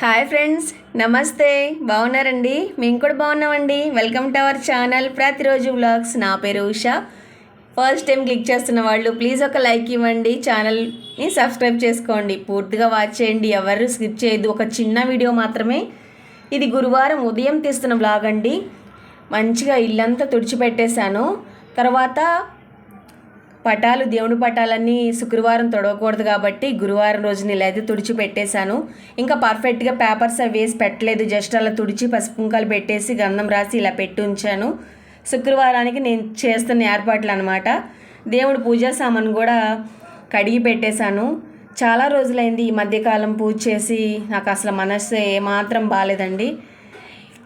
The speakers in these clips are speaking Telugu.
హాయ్ ఫ్రెండ్స్ నమస్తే. బాగున్నారండి? మేము కూడా బాగున్నామండి. వెల్కమ్ టు అవర్ ఛానల్ ప్రతిరోజు వ్లాగ్స్. నా పేరు ఉషా. ఫస్ట్ టైం క్లిక్ చేస్తున్న వాళ్ళు ప్లీజ్ ఒక లైక్ ఇవ్వండి. ఛానల్ని సబ్స్క్రైబ్ చేసుకోండి. పూర్తిగా వాచ్ చేయండి. ఎవరు స్కిప్ చేయదు ఒక చిన్న వీడియో మాత్రమే. ఇది గురువారం ఉదయం తీస్తున్న బ్లాగ్ అండి. మంచిగా ఇల్లంతా తుడిచిపెట్టేశాను. తర్వాత పటాలు దేవుడి పటాలన్నీ శుక్రవారం తొడవకూడదు కాబట్టి గురువారం రోజున ఇలా అయితే తుడిచి పెట్టేశాను. ఇంకా పర్ఫెక్ట్గా పేపర్స్ అవి వేసి పెట్టలేదు. జస్ట్ అలా తుడిచి పసుపు కుంకాలు పెట్టేసి గంధం రాసి ఇలా పెట్టి ఉంచాను. శుక్రవారానికి నేను చేస్తున్న ఏర్పాట్లు అనమాట దేవుడు పూజా సామాను కూడా కడిగి పెట్టేశాను. చాలా రోజులైంది ఈ మధ్యకాలం పూజ చేసి. నాకు అసలు మనస్సు ఏమాత్రం బాగాలేదండి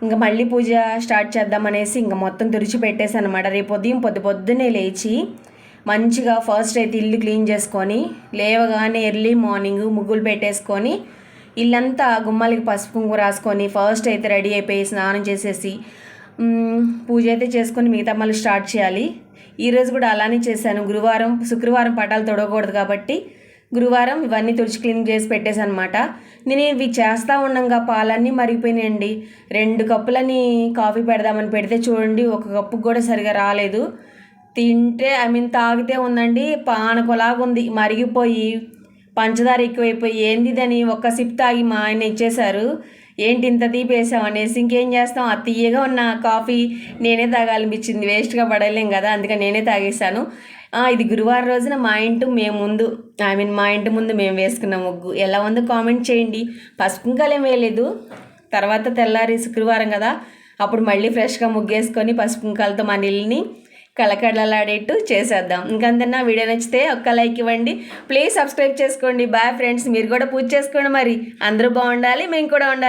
ఇంకా మళ్ళీ పూజ స్టార్ట్ చేద్దామనేసి ఇంకా మొత్తం తుడిచి పెట్టేశాను అనమాట రేపు ఉదయం పొద్దు పొద్దున్నే లేచి మంచిగా ఫస్ట్ అయితే ఇల్లు క్లీన్ చేసుకొని లేవగానే ఎర్లీ మార్నింగ్ ముగ్గులు పెట్టేసుకొని ఇల్లంతా గుమ్మాలకి పసుపు కుంకుమ రాసుకొని ఫస్ట్ అయితే రెడీ అయిపోయి స్నానం చేసేసి పూజ అయితే చేసుకొని మిగతా మళ్ళీ స్టార్ట్ చేయాలి. ఈరోజు కూడా అలానే చేశాను. గురువారం శుక్రవారం పటాలు తొడగకూడదు కాబట్టి గురువారం ఇవన్నీ తుడిచి క్లీన్ చేసి పెట్టేశాను అనమాట నేను ఇవి చేస్తూ ఉండగా పాలన్నీ మరిగిపోయినాయండి. రెండు కప్పులని కాఫీ పెడదామని పెడితే చూడండి ఒక కప్పు కూడా సరిగా రాలేదు. తింటే ఐ మీన్ తాగితే ఉందండి పానకులాగా ఉంది మరిగిపోయి పంచదార ఎక్కువైపోయి ఏంది అని ఒక్క సిప్ తాగి మా ఆయన ఇచ్చేశారు ఏంటి ఇంత తీపేసాం అనేసి ఇంకేం చేస్తాం ఆ తీయగా ఉన్న కాఫీ నేనే తాగాలనిపించింది వేస్ట్గా పడలేం కదా అందుకని నేనే తాగేశాను. ఇది గురువారం రోజున మా ఇంటి మేము ముందు ఐ మీన్ మా ఇంటి ముందు మేము వేసుకున్న ముగ్గు. ఎలా ఉందో కామెంట్ చేయండి. పసుపు కుంకాలేం వేయలేదు తర్వాత తెల్లారి శుక్రవారం కదా అప్పుడు మళ్ళీ ఫ్రెష్గా ముగ్గేసుకొని పసుపు కుంకాలతో మన ఇల్లుని కలకడలాడేట్టు చేసేద్దాం. ఇంకంతన్నా వీడియో నచ్చితే ఒక్క లైక్ ఇవ్వండి. ప్లీజ్ సబ్స్క్రైబ్ చేసుకోండి. Bye friends. మీరు కూడా పూజ చేసుకోండి మరి. అందరూ బాగుండాలి. మేము కూడా ఉండాలి.